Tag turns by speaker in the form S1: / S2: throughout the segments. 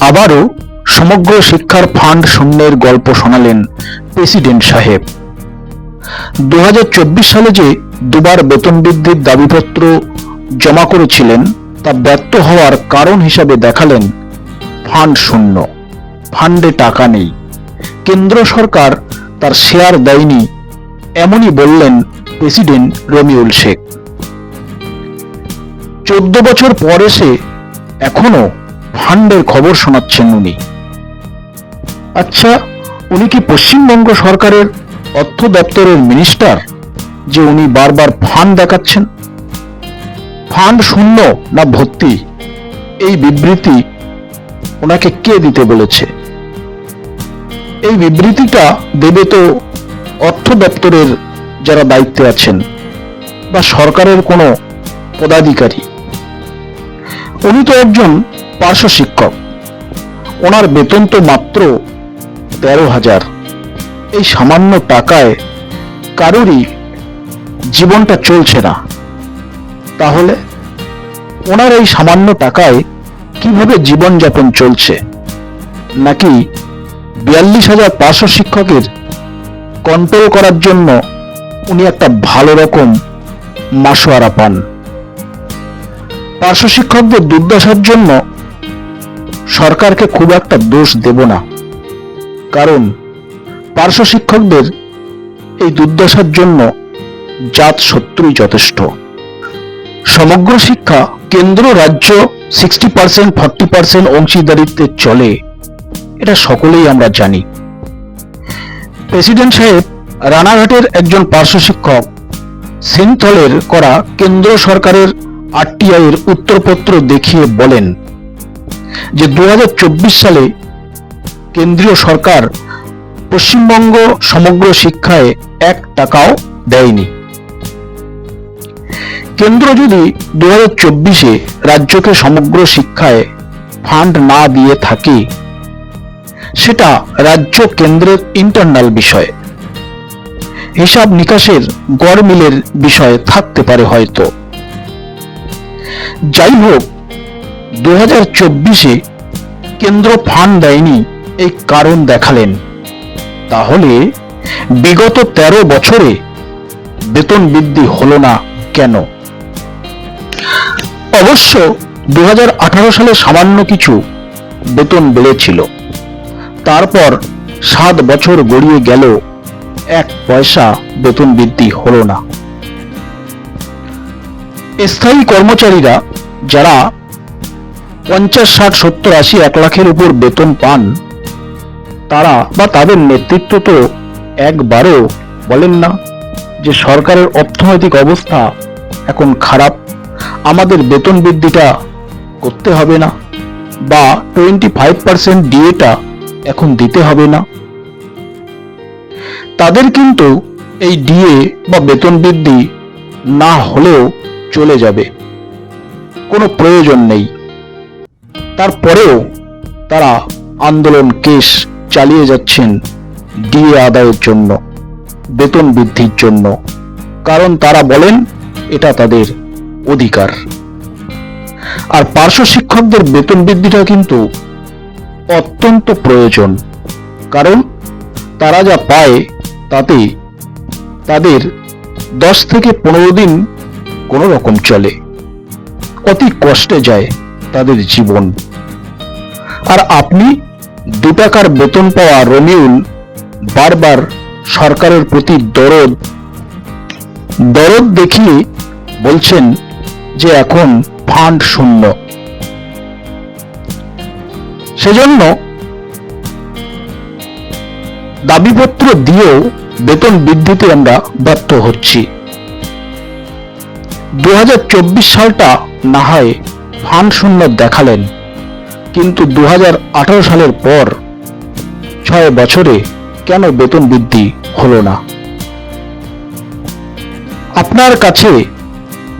S1: আবারও সমগ্র শিক্ষার ফান্ড শূন্যের গল্প শোনালেন প্রেসিডেন্ট সাহেব। দু হাজার চব্বিশ সালে যে দুবার বেতন বৃদ্ধির দাবিপত্র জমা করেছিলেন, তা ব্যর্থ হওয়ার কারণ হিসাবে দেখালেন ফান্ড শূন্য। ফান্ডে টাকা নেই। কেন্দ্র সরকার তার শেয়ার দেয়নি, এমনই বললেন প্রেসিডেন্ট রমিউল শেখ। চোদ্দ বছর পর এসে এখনও ফান্ডের খবর শোনাচ্ছেন উনি। আচ্ছা উনি কি পশ্চিমবঙ্গ সরকারের অর্থ দপ্তরের মিনিস্টার যে উনি বারবার ফান্ড দেখাচ্ছেন? ফান্ড শূন্য না ভর্তি? এই বিবৃতি ওনাকে কে দিতে বলেছে? এই বিবৃতিটা দেবে তো অর্থ দপ্তরের যারা দায়িত্বে আছেন বা সরকারের কোনো পদাধিকারী। উনি তো একজন পার্শ্ব শিক্ষক। ওনার বেতন তো মাত্র তেরো হাজার। এই সামান্য টাকায় কারোরই জীবনটা চলছে না। তাহলে ওনার এই সামান্য টাকায় কীভাবে জীবনযাপন চলছে? নাকি বিয়াল্লিশ হাজার পার্শ্ব শিক্ষকের কন্ট্রোল করার জন্য উনি একটা ভালো রকম মাসোয়ারা পান? পার্শ্ব শিক্ষকদের দুর্দশার জন্য সরকারকে খুব একটা দোষ দেব না। কারণ পার্শ্ব শিক্ষকদের এই দুর্দশার জন্য জাত শত্রুই যথেষ্ট। সমগ্র শিক্ষা কেন্দ্র, রাজ্য সিক্সটি পার্সেন্ট ফর্টি পার্সেন্ট অংশীদারিত্বে চলে, এটা সকলেই আমরা জানি। প্রেসিডেন্ট সাহেব রানাঘাটের একজন পার্শ্ব শিক্ষক, সিনথলের করা কেন্দ্র সরকারের আরটিআই এর উত্তরপত্র দেখিয়ে বলেন যে দু হাজার চব্বিশ সালে কেন্দ্রীয় সরকার পশ্চিমবঙ্গ সমগ্র শিক্ষায় এক টাকাও দেয়নি। কেন্দ্র যদি দু হাজার চব্বিশে রাজ্যকে সমগ্র শিক্ষায় ফান্ড না দিয়ে থাকে, সেটা রাজ্য কেন্দ্রের ইন্টারনাল বিষয়। হিসাব নিকাশের গড় মিলের বিষয় থাকতে পারে হয়তো। যাই হোক দু চব্বিশে কেন্দ্র ফান্ড দেয়নি, এই কারণ দেখালেন। তাহলে বিগত ১৩ বছরে বেতন বৃদ্ধি হলো না কেন? অবশ্য দু হাজার আঠারো সালে সামান্য কিছু বেতন বেড়েছিল। তারপর সাত বছর গড়িয়ে গেল, এক পয়সা বেতন বৃদ্ধি হলো না। স্থায়ী কর্মচারীরা, যারা পঞ্চাশ, ষাট, সত্তর, আশি, এক লাখের উপর বেতন পান। তারা বা তাদের নেতৃত্ব তো একবারও বলেন না যে সরকারের অর্থনৈতিক অবস্থা এখন খারাপ, আমাদের বেতন বৃদ্ধিটা করতে হবে না বা টোয়েন্টি ফাইভ পার্সেন্ট ডিএটা এখন দিতে হবে না। তাদের কিন্তু এই ডিএ বা বেতন বৃদ্ধি না হলেও চলে যাবে। কোনো প্রয়োজন নেই। তারপরেও তারা আন্দোলন কেস চালিয়ে যাচ্ছেন ডিএ আদায়ের জন্য, বেতন বৃদ্ধির জন্য। কারণ তারা বলেন, এটা তাদের অধিকার। আর পার্শ্ব শিক্ষকদের বেতন বৃদ্ধিটা কিন্তু অত্যন্ত প্রয়োজন। কারণ তারা যা পায় তাতে তাদের দশ থেকে পনেরো দিন কোনো রকম চলে। অতি কষ্টে যায় তাদের জীবন। আর আপনি দু টাকার বেতন পাওয়া রমিউল বারবার সরকারের প্রতি দরদ। দরদ দেখিয়ে বলছেন যে এখন ফান্ড শূন্য। সেজন্য দাবিপত্র দিয়েও বেতন বৃদ্ধিতে আমরা ব্যর্থ হচ্ছি। দু হাজার চব্বিশ সালটা না হয় ফান্ড শূন্য দেখালেন। কিন্তু দু হাজার আঠারো সালের পর ছয় বছরে কেন বেতন বৃদ্ধি হলো না? আপনার কাছে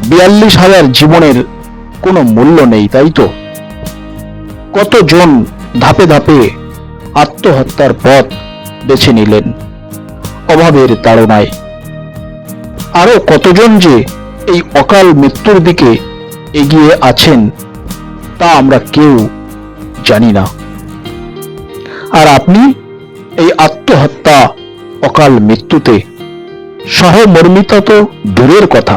S1: বিয়াল্লিশ হাজার জীবনের কোনো মূল্য নেই, তাই তো? কতজন ধাপে ধাপে আত্মহত্যার পথ বেছে নিলেন? অভাবের তাড়নায়। আরও কতজন যে এই অকাল মৃত্যুর দিকে এগিয়ে আছেন, তা আমরা কেউ জানি না। আর আপনি এই আত্মহত্যা অকাল মৃত্যুতে সহমর্মিতা তো দূরের কথা।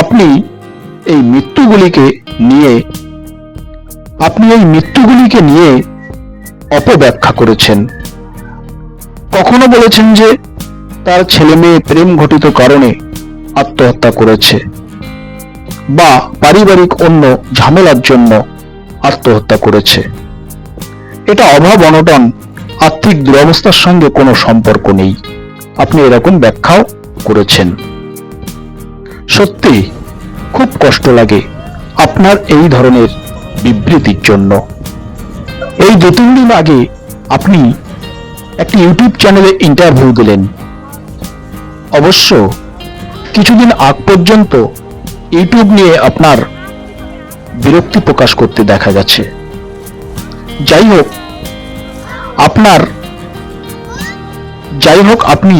S1: আপনি এই মৃত্যুগুলিকে নিয়ে, আপনি এই মৃত্যুগুলিকে নিয়ে অপব্যাখ্যা করেছেন। কখনো বলেছেন যে তার ছেলে মেয়ে প্রেম ঘটিত কারণে আত্মহত্যা করেছে, বা পারিবারিক অন্য ঝামেলার জন্য আত্মহত্যা করেছে। এটা অভাব অনটন, আর্থিক দুরবস্থার সঙ্গে কোনো সম্পর্ক নেই। আপনি এরকম ব্যাখ্যাও করেছেন। সত্যি, খুব কষ্ট লাগে আপনার এই ধরনের বিবৃতির জন্য। এই দু তিন দিন আগে আপনি একটি ইউটিউব চ্যানেলে ইন্টারভিউ দিলেন। অবশ্য কিছুদিন আগ পর্যন্ত ইউটিউব নিয়ে আপনার বিরক্তি প্রকাশ করতে দেখা গেছে যাই হোক আপনার যাই হোক আপনি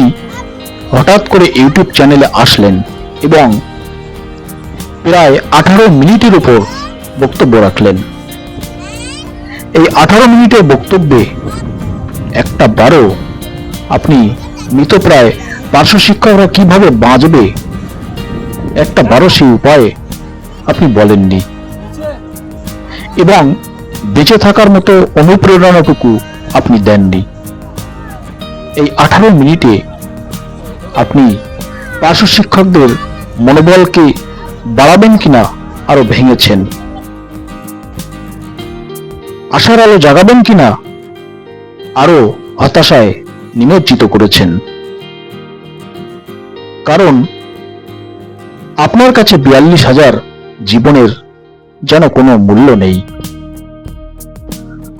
S1: হঠাৎ করে ইউটিউব চ্যানেলে আসলেন এবং প্রায় আঠারো মিনিটের উপর বক্তব্য রাখলেন। এই আঠারো মিনিটের বক্তব্যে একটা বারো আপনি মৃতপ্রায় পার্শ্ব শিক্ষকরা কীভাবে বাঁচবে, একটা বারো সেই উপায়ে আপনি বলেননি। এবং বেঁচে থাকার মতো অনুপ্রেরণাটুকু আপনি দেননি। এই আঠারো মিনিটে আপনি পার্শ্ব শিক্ষকদের মনোবলকে বাড়াবেন কিনা আরও ভেঙেছেন। আশার আলো জাগাবেন কিনা আরও হতাশায় নিমজ্জিত করেছেন। কারণ আপনার কাছে বিয়াল্লিশ হাজার জীবনের যেন কোনো মূল্য নেই।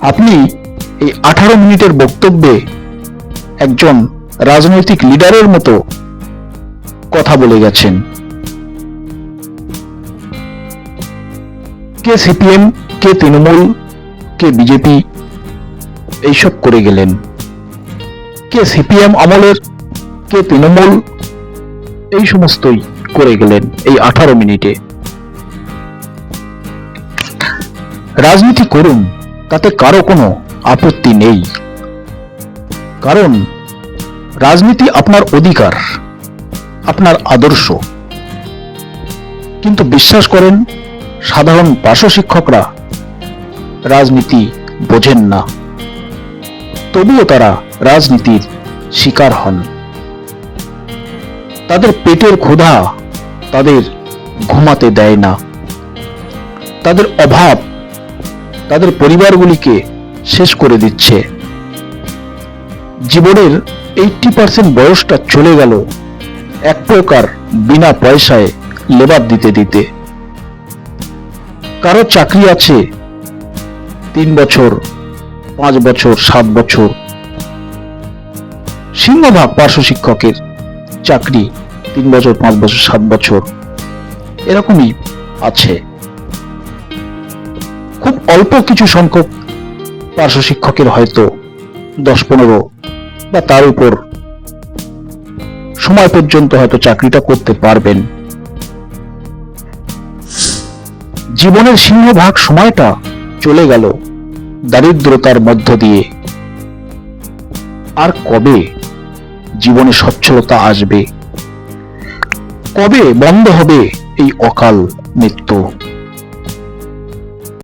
S1: আপনি এই আঠারো মিনিটের বক্তব্যে একজন রাজনৈতিক লিডারের মতো কথা বলে গেছেন। কে সিপিএম, কে তৃণমূল, কে বিজেপি, এইসব করে গেলেন। কে সিপিএম আমলের, কে তৃণমূল, এই সমস্তই করে গেলেন এই আঠারো মিনিটে। রাজনীতি করুন, তাতে কারও কোনো আপত্তি নেই। কারণ রাজনীতি আপনার অধিকার, আপনার আদর্শ। কিন্তু বিশ্বাস করেন, সাধারণ শিক্ষকরা রাজনীতি বোঝেন না। তবুও তারা রাজনীতির শিকার হন। তাদের পেটের ক্ষুধা তাদের ঘুমাতে দেয় না। তাদের অভাব তাদের পরিবারগুলিকে শেষ করে দিচ্ছে। জীবনের এইটটি পার্সেন্ট বয়সটা চলে গেল এক প্রকার বিনা পয়সায় লেবার দিতে দিতে। কারও চাকরি আছে তিন বছর, পাঁচ বছর, সাত বছর। সিংহভাগ পার্শ্ব শিক্ষকের চাকরি তিন বছর, পাঁচ বছর, সাত বছর। এরকমই আছে। খুব অল্প কিছু সংখ্যক পার্শ্ব শিক্ষকের হয়তো দশ পনেরো বা তার উপর সময় পর্যন্ত হয়তো চাকরিটা করতে পারবেন। জীবনের সিংহভাগ সময়টা চলে গেল দারিদ্রতার মধ্য দিয়ে। আর কবে জীবনে সচ্ছলতা আসবে? কবে বন্ধ হবে এই অকাল মৃত্যু?